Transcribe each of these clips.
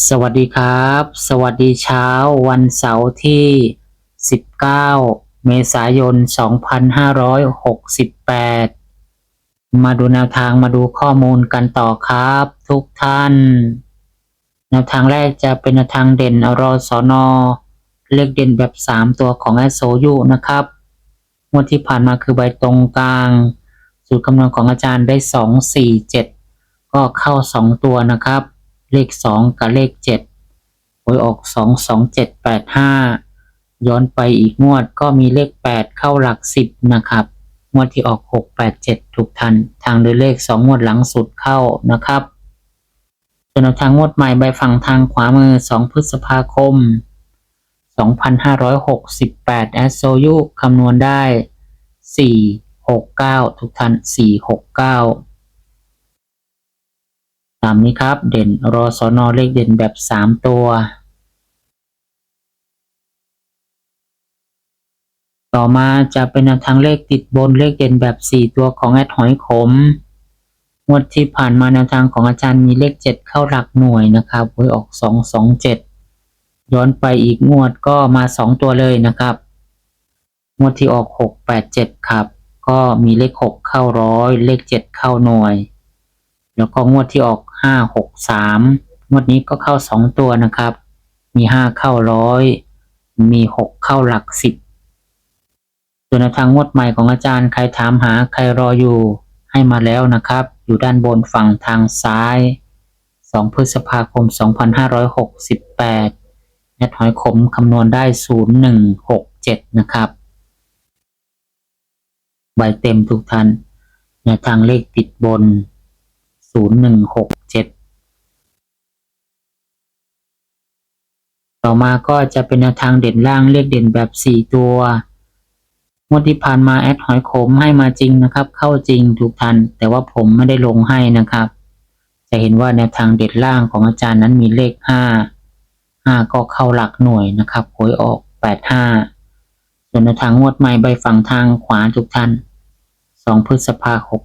สวัสดีครับ สวัสดีเช้าวันเสาร์ที่ 19 เมษายน 2568 มาดูแนวทางมาดูข้อมูลกันต่อครับ ทุกท่าน แนวทางแรกจะเป็นแนวทางเด่นอรสนอเลขเด่นแบบ 3 ตัวของแอสโซยูนะครับงวดที่ผ่านมาคือใบตรงกลาง สูตรคำนวณของอาจารย์ได้ 2 4 7 ก็เข้า 2 ตัวนะครับ เลข2กับเลข7หวยออก2 2 7 8 5ย้อนไปอีกงวดก็มีเลข8เข้าหลัก10นะครับงวดที่ออก6 8 7ถูกทัน ทางโดยเลข2งวดหลังสุดเข้านะครับส่วนทางงวดใหม่ใบฝั่งทางขวามือ2พฤษภาคม2568แอสโซยุคำนวณได้4 6 9ทุกท่าน4 6 9 ตามนี้ครับ เด่นรอสอนอเลขเด่นแบบ 3 ตัว ต่อมาจะเป็นแนวทางเลขติดบนเลขเด่นแบบ 4 ตัวของแอดหอยขมงวดที่ผ่านมาแนวทางของอาจารย์มีเลข 7 เข้าหลักหน่วยนะครับหวยออก 2 2 7 ย้อนไปอีกงวดก็มา 2 ตัวเลยนะครับงวดที่ออก 6 8 7 ครับ ก็มีเลข 6 เข้าร้อยเลข 7 เข้าหน่วย แล้วก็งวดที่ออก 5 6 3งวดนี้ก็เข้า2ตัวนะครับ มี5เข้าร้อย มี6เข้าหลัก10ส่วนทางงวดใหม่ของอาจารย์ใครถามหาใครรออยู่ให้มาแล้วนะครับ อยู่ด้านบนฝั่งทางซ้าย 2 พฤษภาคม 2568แอดหอยขมคำนวณได้ 0167 นะครับ ใบเต็มทุกท่านแนทางเลขติดบน 0167 ต่อมาก็จะเป็นแนวทางเด่นล่างเลขเด่นแบบ 4 ตัวงวดที่ผ่านมาแอดหอยขมให้มาจริงนะครับ เข้าจริงทุกท่านแต่ว่าผมไม่ได้ลงให้นะครับ จะเห็นว่าแนวทางเด่นล่างของอาจารย์นั้นมีเลข 5 5 ก็เข้าหลักหน่วยนะครับหวยออก 85 ส่วนแนวทางงวดใหม่ใบฝั่งทางขวาทุกท่าน2 พฤษภาคม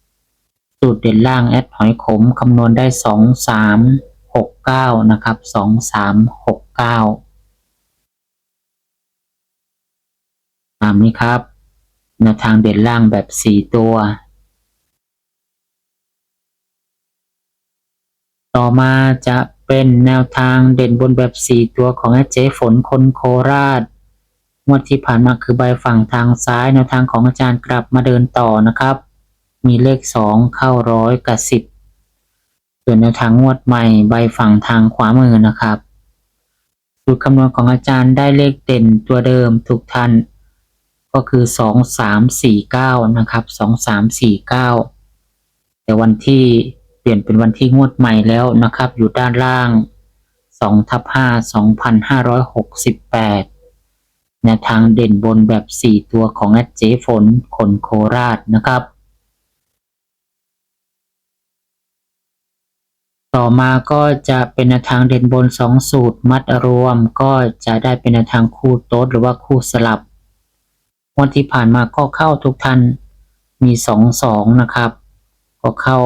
68สูตรเด่นล่างแอดหอยขมคำนวณได้ 2 3 6 9 นะครับ 2 3 6 9 ตามนี้ครับแนวทางเด่นล่างแบบ 4 ตัว ต่อมาจะเป็นแนวทางเด่นบนแบบ 4 ตัวของเจฝนคนโคราชงวดที่ผ่านมาคือใบฝั่งทางซ้ายแนวทางของอาจารย์กลับมาเดินต่อนะครับ มีเลข 2 เข้าร้อยกับ 10ส่วนแนวทางงวดใหม่ใบฝั่งทางขวามือนะครับสูตรคำนวณของอาจารย์ได้เลขเด่นตัวเดิมทุกท่าน ก็คือ 2 3 4 9 นะครับ 2 3 4 9 แต่วันที่เปลี่ยนเป็นวันที่งวดใหม่แล้วนะครับ อยู่ด้านล่าง2ทับ5 2568แนวทางเด่นบนแบบ 4 ตัวของแอดเจฝนคนโคราชนะครับ ต่อมาก็จะเป็นแนวทางเด่นบน 2 สูตรมัดรวมก็จะได้เป็นแนวทางคู่โต๊ดหรือว่าคู่สลับวันที่ผ่านมาก็เข้าทุกท่านมีสองสองนะครับ ก็เข้า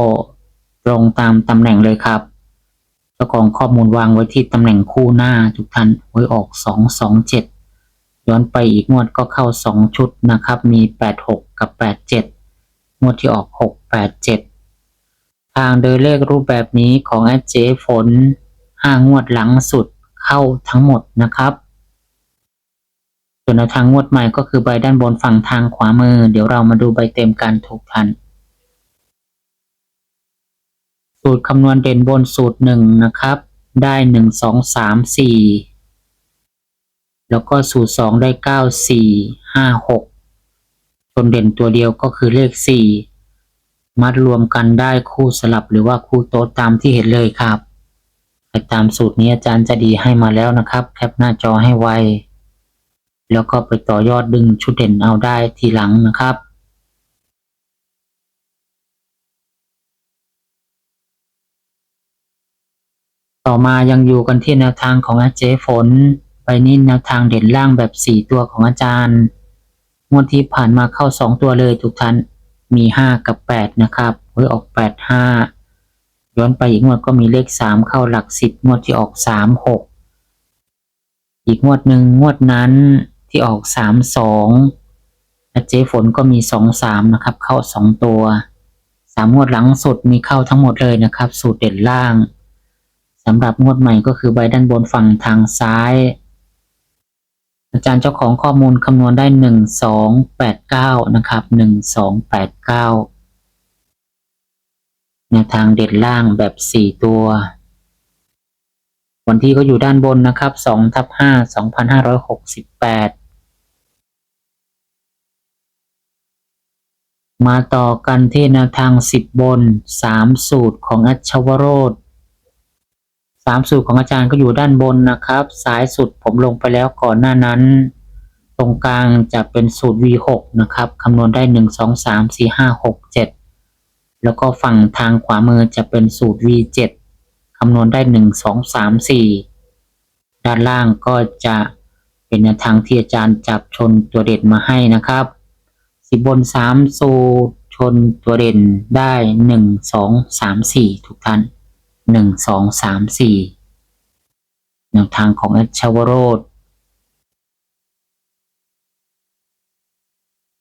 ตรงตามตำแหน่งเลยครับเจ้าของข้อมูลวางไว้ที่ตำแหน่งคู่หน้าทุกท่านไว้ออกสองสองเจ็ดย้อนไปอีกงวดก็เข้าสองชุดนะครับ มีแปดหกกับแปดเจ็ดงวดที่ออกหกแปดเจ็ด ทางโดยเลขรูปแบบนี้ของแอดเจฝนห้างวดหลังสุดเข้าทั้งหมดนะครับ ส่วนแนวทางงวดใหม่ก็คือใบด้านบนฝั่งทางขวามือ เดี๋ยวเรามาดูใบเต็มกันทุกท่านสูตรคำนวณเด่นบนสูตรหนึ่งนะครับ ได้หนึ่งสองสามสี่แล้วก็สูตรสองได้เก้าสี่ห้าหกส่วนเด่นตัวเดียวก็คือเลขสี่ มัดรวมกันได้คู่สลับหรือว่าคู่โต๊ะตามที่เห็นเลยครับไปตามสูตรนี้อาจารย์จะดีให้มาแล้วนะครับ แคปหน้าจอให้ไว แล้วก็ไปต่อยอดดึงชุดเด่นเอาได้ทีหลังนะครับต่อมายังอยู่กันที่แนวทางของอาเจฝน ไปนี่แนวทางเด่นล่างแบบ 4 ตัวของอาจารย์ งวดที่ผ่านมาเข้า 2 ตัวเลยทุกท่าน มี 5 กับ 8 นะครับหวยออก 8 5 ย้อนไปอีกงวดก็มีเลข 3 เข้าหลัก 10 งวดที่ออก 3 6 อีกงวดหนึ่งงวดนั้นที่ออก 3 2อาเจฝนก็มี 2 3 นะครับ เข้า 2 ตัว 3 งวดหลังสุดมีเข้าทั้งหมดเลยนะครับ สูตรเด่นล่างสำหรับงวดใหม่ก็คือใบด้านบนฝั่งทางซ้าย อาจารย์เจ้าของข้อมูลคำนวณได้หนึ่งสองแปดเก้านะครับหนึ่งสองแปดเก้าแนวทางเด็ดล่างแบบสี่ตัว วันที่ก็อยู่ด้านบนนะครับสองทับห้าสองพันห้าร้อยหกสิบแปดมาต่อกันที่แนวทางสิบบนสามสูตรของอัชวโรธ สามสูตรของอาจารย์ก็อยู่ด้านบนนะครับ ซ้ายสุดผมลงไปแล้วก่อนหน้านั้น ตรงกลางจะเป็นสูตร V6 นะครับคำนวณได้ 1 2 3 4 5 6 7 แล้วก็ฝั่งทางขวามือจะเป็นสูตร V7 คำนวณได้ 1 2 3 4 ด้านล่างก็จะเป็นแนวทางที่อาจารย์จับชนตัวเด่นมาให้นะครับสิบบนสามสูตรชนตัวเด่นได้หนึ่งสองสามสี่ทุกท่าน หนึ่งสองสามสี่แนวทางของอชาวโรด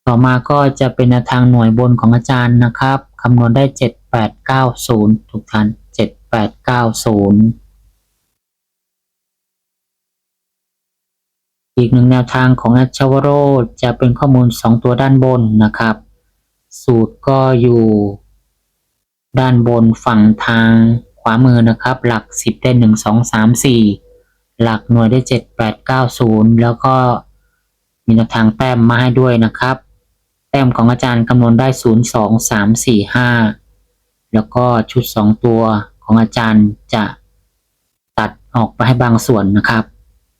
ต่อมาก็จะเป็นแนวทางหน่วยบนของอาจารย์นะครับคำนวณได้เจ็ดแปดเก้าศูนย์ทุกท่านเจ็ดแปดเก้าศูนย์อีกหนึ่งแนวทางของแอชวโรดจะเป็นข้อมูลสองตัวด้านบนนะครับ สูตรก็อยู่ ด้านบนฝั่งทาง ขวามือนะครับ หลัก 10 ได้ 1 2 3 4 หลักหน่วยได้ 7 8 9 0 แล้วก็มีแนวทางแต้มมาให้ด้วยนะครับ แต้มของอาจารย์คำนวณได้ 0 2 3 4 5 แล้วก็ชุด 2 ตัวของอาจารย์จะตัดออกไปให้บางส่วนนะครับ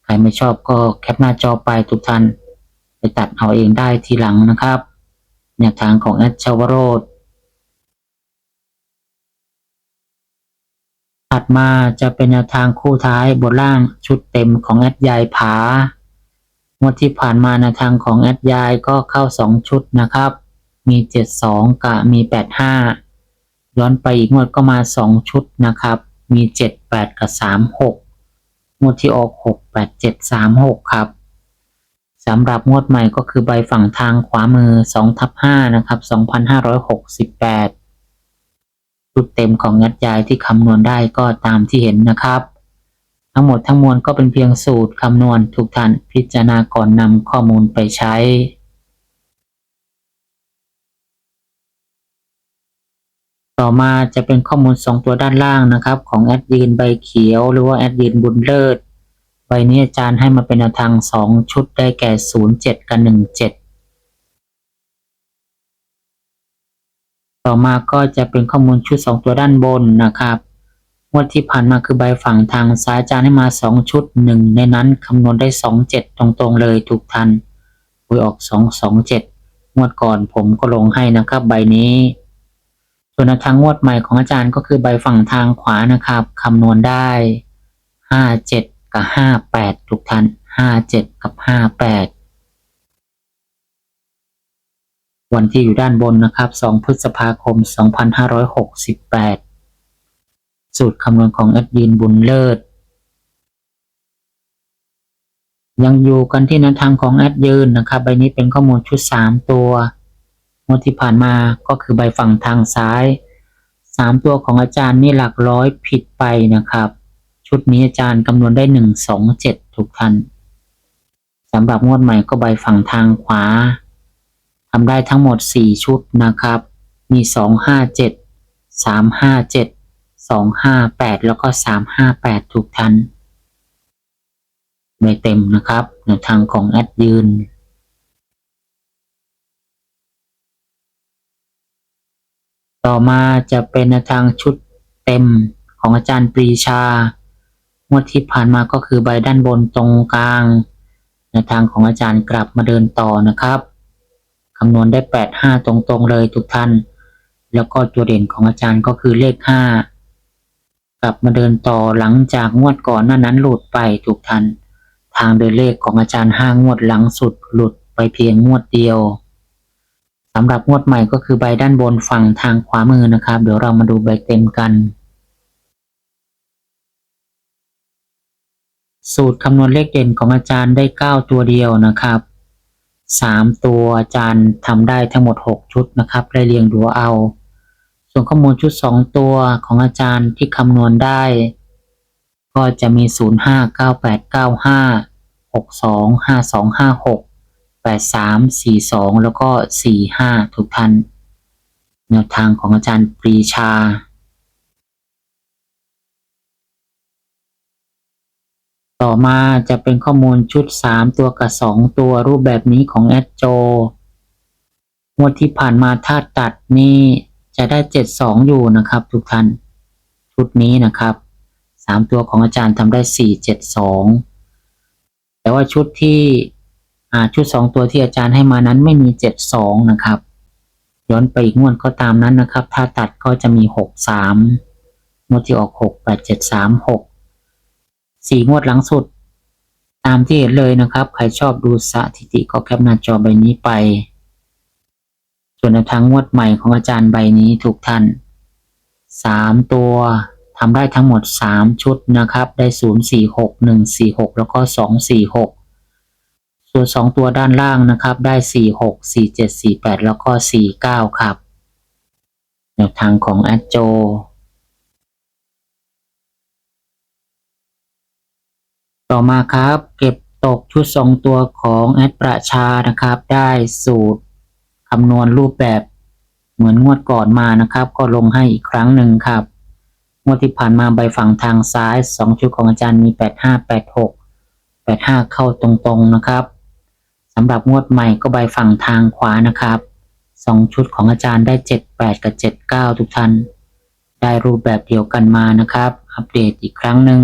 ใครไม่ชอบก็แคปหน้าจอไปทุกท่าน ไปตัดเอาเองได้ทีหลังนะครับ แนวทางของแอดชาวโรด ถัดมาจะเป็นแนวทางคู่ท้ายบนล่างชุดเต็มของแอดยายผางวดที่ผ่านมาแนวทางของแอดยายก็เข้า 2 ชุดนะครับ มี 72 กับมี 85 ย้อนไปอีกงวดก็มา 2 ชุดนะครับ มี 78 กับ 36 งวดที่ออก 68736 ครับสำหรับงวดใหม่ก็คือใบฝั่งทางขวามือ2ทับ5นะครับ 2568 ชุดเต็มของงัดยายที่คำนวณได้ก็ตามที่เห็นนะครับ ทั้งหมดทั้งมวลก็เป็นเพียงสูตรคำนวณทุกท่านพิจารณาก่อนนำข้อมูลไปใช้ต่อมาจะเป็นข้อมูล 2 ตัวด้านล่างนะครับ ของแอดยืนใบเขียว หรือว่าแอดยืนบุญเลิศใบนี้อาจารย์ให้มาเป็นแนวทาง 2 ชุดได้แก่ 07 กับ 17 ต่อมาก็จะเป็นข้อมูลชุด 2 ตัวด้านบนนะครับงวดที่ผ่านมาคือใบฝั่งทางซ้ายอาจารย์ให้มา 2 ชุด 1 ในนั้นคำนวณได้ 27 ตรงๆเลยทุกท่านหวยออก 227 งวดก่อนผมก็ลงให้นะครับใบนี้ ส่วนแนวทางงวดใหม่ของอาจารย์ก็คือใบฝั่งทางขวานะครับคำนวณได้ 57 กับ 58ทุกท่าน57 กับ 58 วันที่อยู่ด้านบนนะครับ 2 พฤษภาคม 2568 สูตรคำนวณของแอดยินบุญเลิศ ยังอยู่กันที่แนวทางของแอดยืนนะครับ ใบนี้เป็นข้อมูลชุด 3 ตัวงวดที่ผ่านมาก็คือใบฝั่งทางซ้าย 3 ตัวของอาจารย์นี่หลักร้อยผิดไปนะครับ ชุดนี้อาจารย์คำนวณได้ 1 2 7 ทุกท่านสำหรับงวดใหม่ก็ใบฝั่งทางขวา ทำได้ทั้งหมด 4 ชุดนะครับ มี 2 5 7 3 5 7 2 5 8 แล้วก็ 3 5 8 ทุกท่านไม่เต็มนะครับในทางของแอดยืน ต่อมาจะเป็นแนทางชุดเต็มของอาจารย์ปรีชางวดที่ผ่านมาก็คือใบด้านบนตรงกลางแนทางของอาจารย์กลับมาเดินต่อนะครับำนวณได้แปดห้าตรงๆเลยทุกท่าน แล้วก็ตัวเด่นของอาจารย์ก็คือเลขห้ากลับมาเดินต่อหลังจากงวดก่อนหน้านั้นหลุดไปทุกท่าน ทางเดินเลขของอาจารย์ห้างวดหลังสุดหลุดไปเพียงงวดเดียวสำหรับงวดใหม่ก็คือใบด้านบนฝั่งทางขวามือนะครับ เดี๋ยวเรามาดูใบเต็มกัน สูตรคำนวณเลขเด่นของอาจารย์ได้ 9 ตัวเดียวนะครับ 3ตัวอาจารย์ทำได้ทั้งหมด 6 ชุดนะครับไล่เรียงดูเอา ส่วนข้อมูลชุด 2 ตัวของอาจารย์ที่คำนวณได้ ก็จะมี 0 5 9 8 9 5 6 2 5 2 5 6 8 3 4 2 แล้วก็ 4 5 ทุกท่านแนวทางของอาจารย์ปรีชา ต่อมาจะเป็นข้อมูลชุด 3 ตัวกับ 2 ตัวรูปแบบนี้ของแอดโจงวดที่ผ่านมาถ้าตัดนี่จะได้ 72 อยู่นะครับ ทุกท่านชุดนี้นะครับ 3 ตัวของอาจารย์ทำได้ 472 แต่ว่าชุดที่ชุด 2 ตัวที่อาจารย์ให้มานั้นไม่มี 72 นะครับ ย้อนไปอีกงวดก็ตามนั้นนะครับ ถ้าตัดก็จะมี 63งวดที่ออก 6 8 7 3 6 สี่งวดหลังสุด ตามที่เห็นเลยนะครับ ใครชอบดูสถิติก็แคปหน้าจอใบนี้ไป ส่วนแนวทางงวดใหม่ของอาจารย์ใบนี้ทุกท่านสามตัวทำได้ทั้งหมดสามชุดนะครับ ได้ศูนย์สี่หกหนึ่งสี่หกแล้วก็สองสี่หกส่วนสองตัวด้านล่างนะครับ ได้สี่หกสี่เจ็ดสี่แปดแล้วก็สี่เก้าครับ แนวทางของแอดโจ ต่อมาครับ เก็บตกชุดสองตัวของแอดประชานะครับ ได้สูตรคำนวณรูปแบบเหมือนงวดก่อนมานะครับ ก็ลงให้อีกครั้งหนึ่งครับงวดที่ผ่านมาใบฝั่งทางซ้ายสองชุดของอาจารย์มี 85 86 85 เข้าตรงๆนะครับสำหรับงวดใหม่ก็ใบฝั่งทางขวานะครับสองชุดของอาจารย์ได้ 78 กับ 79 ทุกท่านได้รูปแบบเดียวกันมานะครับ อัปเดตอีกครั้งหนึ่ง